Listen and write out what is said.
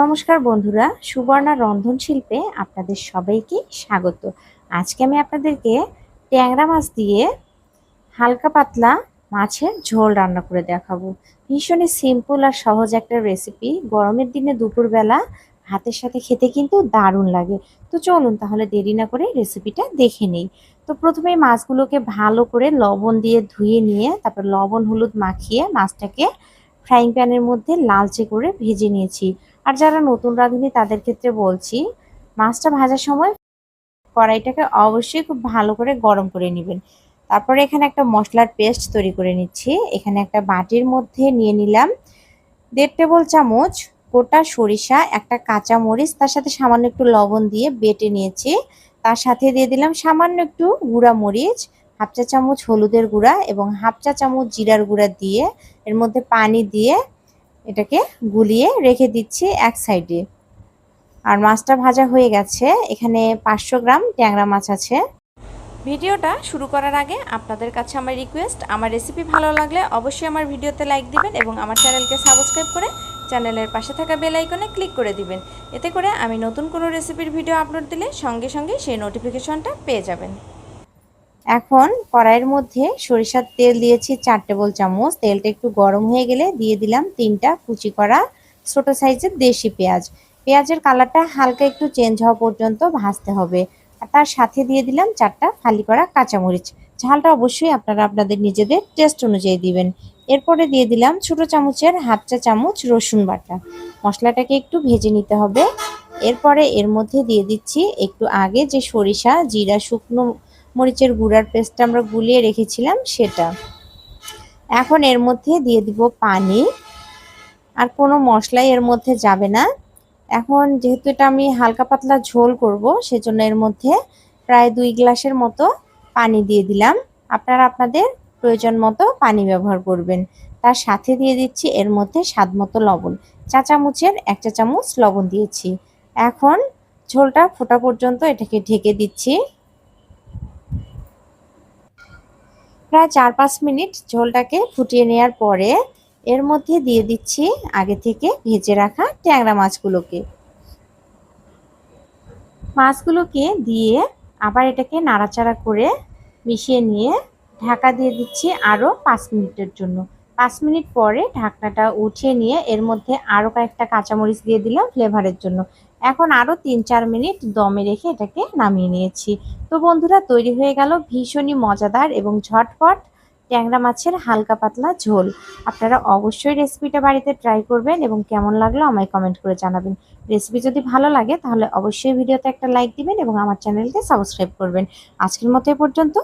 নমস্কার বন্ধুরা, সুবর্ণা রন্ধন শিল্পে আপনাদের সবাইকে স্বাগত। আজকে আমি আপনাদেরকে ট্যাংরা মাছ দিয়ে হালকা পাতলা মাছের ঝোল রান্না করে দেখাবো। ভীষণই সিম্পল আর সহজ একটা রেসিপি গরমের দিনে দুপুরবেলা ভাতের সাথে খেতে কিন্তু দারুণ লাগে। তো চলুন তাহলে দেরি না করে রেসিপিটা দেখে নেই। তো প্রথমে মাছগুলোকে ভালো করে লবণ দিয়ে ধুয়ে নিয়ে, তারপর লবণ, হলুদ মাখিয়ে মাছটাকে ফ্রাইং প্যানের মধ্যে লালচে করে ভেজে নিয়েছি। আর যারা নতুন রাঁধুনি, তাদের ক্ষেত্রে বলছি, মাছটা ভাজার সময় কড়াইটাকে অবশ্যই খুব ভালো করে গরম করে নেবেন। তারপরে এখানে একটা মশলার পেস্ট তৈরি করে নিচ্ছি। এখানে একটা বাটির মধ্যে নিয়ে নিলাম দেড় টেবিল চামচ গোটা সরিষা, একটা কাঁচা মরিচ, তার সাথে সামান্য একটু লবণ দিয়ে বেটে নিয়েছি। তার সাথে দিয়ে দিলাম সামান্য একটু গুঁড়া মরিচ হাফ চা চামচ হলুদের গুঁড়া এবং হাফ চা চামচ জিরার গুঁড়া দিয়ে এর মধ্যে পানি দিয়ে এটাকে গুলিয়ে রেখে দিচ্ছি এক সাইডে। আর মাছটা ভাজা হয়ে গেছে। এখানে পাঁচশো গ্রাম ট্যাংরা মাছ আছে। ভিডিওটা শুরু করার আগে আপনাদের কাছে আমার রিকোয়েস্ট আমার রেসিপি ভালো লাগলে অবশ্যই আমার ভিডিওতে লাইক দিবেন এবং আমার চ্যানেলকে সাবস্ক্রাইব করে চ্যানেলের পাশে থাকা বেল আইকনে ক্লিক করে দিবেন। এতে করে আমি নতুন কোনো রেসিপির ভিডিও আপলোড দিলে সঙ্গে সঙ্গে সেই নোটিফিকেশনটা পেয়ে যাবেন। এখন কড়াইয়ের মধ্যে সরিষার তেল দিয়েছি চার টেবিল চামচ। তেলটা একটু গরম হয়ে গেলে দিয়ে দিলাম তিনটা কুচি করা ছোট সাইজের দেশি পেঁয়াজ। পেঁয়াজের কালারটা হালকা একটু চেঞ্জ হওয়া পর্যন্ত ভাজতে হবে। আর তার সাথে দিয়ে দিলাম চারটা ফালি করা কাঁচামরিচ। ঝালটা অবশ্যই আপনারা আপনাদের নিজেদের টেস্ট অনুযায়ী দিবেন। এরপরে দিয়ে দিলাম ছোট চামচের হাফ চা চামচ রসুন বাটা। মশলাটাকে একটু ভেজে নিতে হবে। এরপরে এর মধ্যে দিয়ে দিচ্ছি একটু আগে যে সরিষা, জিরা, শুকনো মরিচের গুঁড়ার পেস্টটা আমরা গুলিয়ে রেখেছিলাম, সেটা। এখন এর মধ্যে দিয়ে দিব পানি। আর কোনো মশলাই এর মধ্যে যাবে না। এখন যেহেতু এটা আমি হালকা পাতলা ঝোল করব, সেজন্য এর মধ্যে প্রায় দুই গ্লাসের মতো পানি দিয়ে দিলাম। আপনারা আপনাদের প্রয়োজন মতো পানি ব্যবহার করবেন। তার সাথে দিয়ে দিচ্ছি এর মধ্যে স্বাদ মতো লবণ। চা চামচের এক চামচ লবণ দিয়েছি। এখন ঝোলটা ফোটা পর্যন্ত এটাকে ঢেকে দিচ্ছি। প্রায় চার পাঁচ মিনিট ঝোলটাকে ফুটিয়ে নেওয়ার পরে এর মধ্যে দিয়ে দিচ্ছি আগে থেকে ভেজে রাখা ট্যাংরা মাছগুলোকে। মাছগুলোকে দিয়ে আবার এটাকে নাড়াচাড়া করে মিশিয়ে নিয়ে ঢাকা দিয়ে দিচ্ছি আরও পাঁচ মিনিটের জন্য। পাঁচ মিনিট পরে ঢাকনাটা উঠিয়ে নিয়ে এর মধ্যে আরও কয়েকটা কাঁচামরিচ দিয়ে দিলাম ফ্লেভারের জন্য। এখন আরও তিন চার মিনিট দমে রেখে এটাকে নামিয়ে নিয়েছি। তো বন্ধুরা, তৈরি হয়ে গেল ভীষণই মজাদার এবং ঝটপট ট্যাংরা মাছের হালকা পাতলা ঝোল। আপনারা অবশ্যই রেসিপিটা বাড়িতে ট্রাই করবেন এবং কেমন লাগল আমায় কমেন্ট করে জানাবেন। রেসিপি যদি ভালো লাগে, তাহলে অবশ্যই ভিডিওতে একটা লাইক দিবেন এবং আমার চ্যানেলকে সাবস্ক্রাইব করবেন। আজকের মতো এ পর্যন্ত